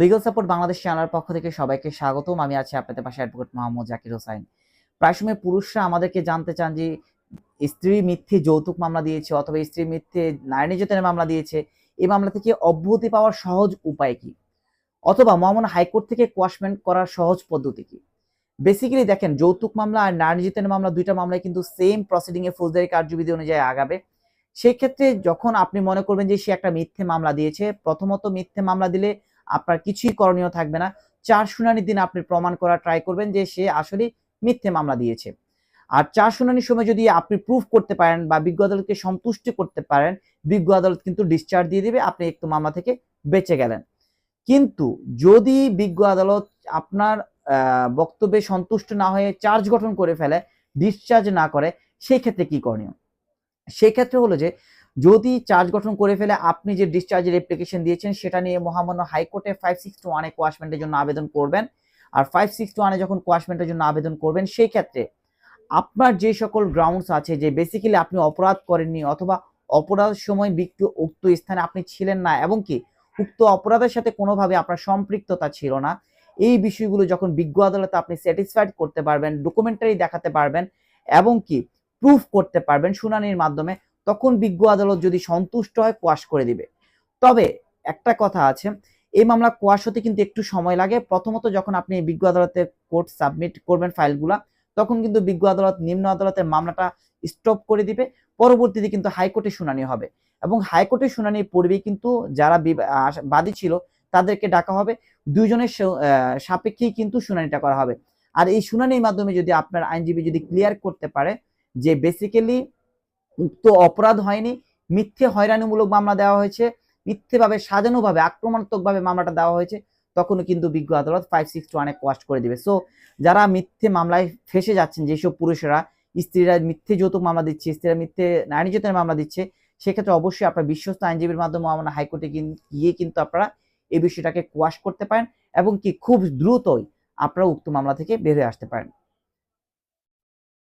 Legal support Bangladesh চ্যানেলের পক্ষ থেকে সবাইকে স্বাগতম। আমি আছি আপনাদের পাশে অ্যাডভোকেট মোহাম্মদ জাকির হোসাইন। প্রায় সময় পুরুষরা আমাদেরকে জানতে চান যে, স্ত্রী মিথ্যে যৌতুক মামলা দিয়েছে অথবা স্ত্রী মিথ্যে নারী নির্যাতনের মামলা দিয়েছে, এই মামলা থেকে অব্যাহতি পাওয়ার সহজ উপায় কি? অথবা মহামান্য হাইকোর্ট থেকে কোয়াশমেন্ট করার সহজ পদ্ধতি কি? বেসিক্যালি দেখেন, যৌতুক মামলা আর নারী নির্যাতনের মামলা দুইটা মামলায় কিন্তু সেম প্রসিডিং এ ফৌজদারি কার্যবিধি অনুযায়ী আগাবে। সেই ক্ষেত্রে যখন আপনি মনে করবেন যে সে একটা মিথ্যে মামলা দিয়েছে, প্রথমত মিথ্যে মামলা দিলে আপনার কিছুই করণীয় থাকবে না। চার শুনানির দিন আপনি প্রমাণ করার ট্রাই করবেন যে সে আসলে মিথ্যে মামলা দিয়েছে। আর চার শুনানির সময় যদি আপনি প্রুফ করতে পারেন বা বিজ্ঞ আদালতকে সন্তুষ্ট করতে পারেন, বিজ্ঞ আদালত কিন্তু ডিসচার্জ দিয়ে দেবে, আপনি একটু মামলা থেকে বেঁচে গেলেন। কিন্তু যদি বিজ্ঞ আদালত আপনার বক্তব্যে সন্তুষ্ট না হয়ে চার্জ গঠন করে ফেলে ডিসচার্জ না করে সেই ক্ষেত্রে কি করণীয়? সেই ক্ষেত্রে হলো যে যদি চার্জ গঠন করে ফেলে আপনি যে ডিসচার্জের অ্যাপ্লিকেশন দিয়েছেন, সেটা নিয়ে মহামান্য হাইকোর্টে ফাইভ সিক্স টু ওয়ানে কোয়াশমেন্টের জন্য আবেদন করবেন। আর ফাইভ সিক্স টু ওয়ানে যখন কোয়াশমেন্টের জন্য আবেদন করবেন, সেই ক্ষেত্রে আপনার যে সকল গ্রাউন্ডস আছে, যে বেসিক্যালি আপনি অপরাধ করেননি অথবা অপরাধ সময় বিক্ত উক্ত স্থানে আপনি ছিলেন না, এবং কি উক্ত অপরাধের সাথে কোনোভাবে আপনার সম্পৃক্ততা ছিল না, এই বিষয়গুলো যখন বিজ্ঞ আদালতে আপনি স্যাটিসফাইড করতে পারবেন ডকুমেন্টারি দেখাতে পারবেন, এবং কি প্রুফ করতে পারবেন, শুনানির মাধ্যমে তখন বিজ্ঞ আদালত যদি সন্তুষ্ট হয়, কোয়াশ করে দিবে। তবে একটা কথা আছে, এই মামলা কোয়াশ হতে কিন্তু একটু সময় লাগে। প্রথমত যখন আপনি বিজ্ঞ আদালতে কোর্ট সাবমিট করবেন ফাইলগুলা, তখন কিন্তু বিজ্ঞ আদালত, নিম্ন আদালতের মামলাটা স্টপ করে দিবে। পরবর্তীতে কিন্তু হাইকোর্টে শুনানি হবে এবং হাইকোর্টে শুনানির পূর্বেই কিন্তু যারা বাদী ছিল তাদেরকে ডাকা হবে। দুইজনের সাপেক্ষেই কিন্তু শুনানিটা করা হবে। আর এই শুনানির মাধ্যমে যদি আপনার আইনজীবী যদি ক্লিয়ার করতে পারে যে বেসিক্যালি উক্ত অপরাধ হয়নি, মিথ্যে হয়রানিমূলক মামলা দেওয়া হয়েছে, মিথ্যেভাবে সাজানোভাবে, আক্রমণাত্মকভাবে মামলাটা দেওয়া হয়েছে, তখনও কিন্তু বিজ্ঞ আদালত ফাইভ সিক্স টু ওয়ানে কোয়াস্ট করে দিবে। সো যারা মিথ্যে মামলায় ফেসে যাচ্ছেন, যেসব পুরুষেরা, স্ত্রীরা মিথ্যে যৌতুক মামলা দিচ্ছে, স্ত্রীরা মিথ্যে নারী নির্যাতনের মামলা দিচ্ছে, সেক্ষেত্রে অবশ্যই আপনার বিশ্বস্ত আইনজীবীর মাধ্যমে আমরা হাইকোর্টে গিয়ে কিন্তু আপনারা এই বিষয়টাকে কোয়াশ করতে পারেন এবং কি খুব দ্রুতই আপনারা উক্ত মামলা থেকে বের হয়ে আসতে পারেন।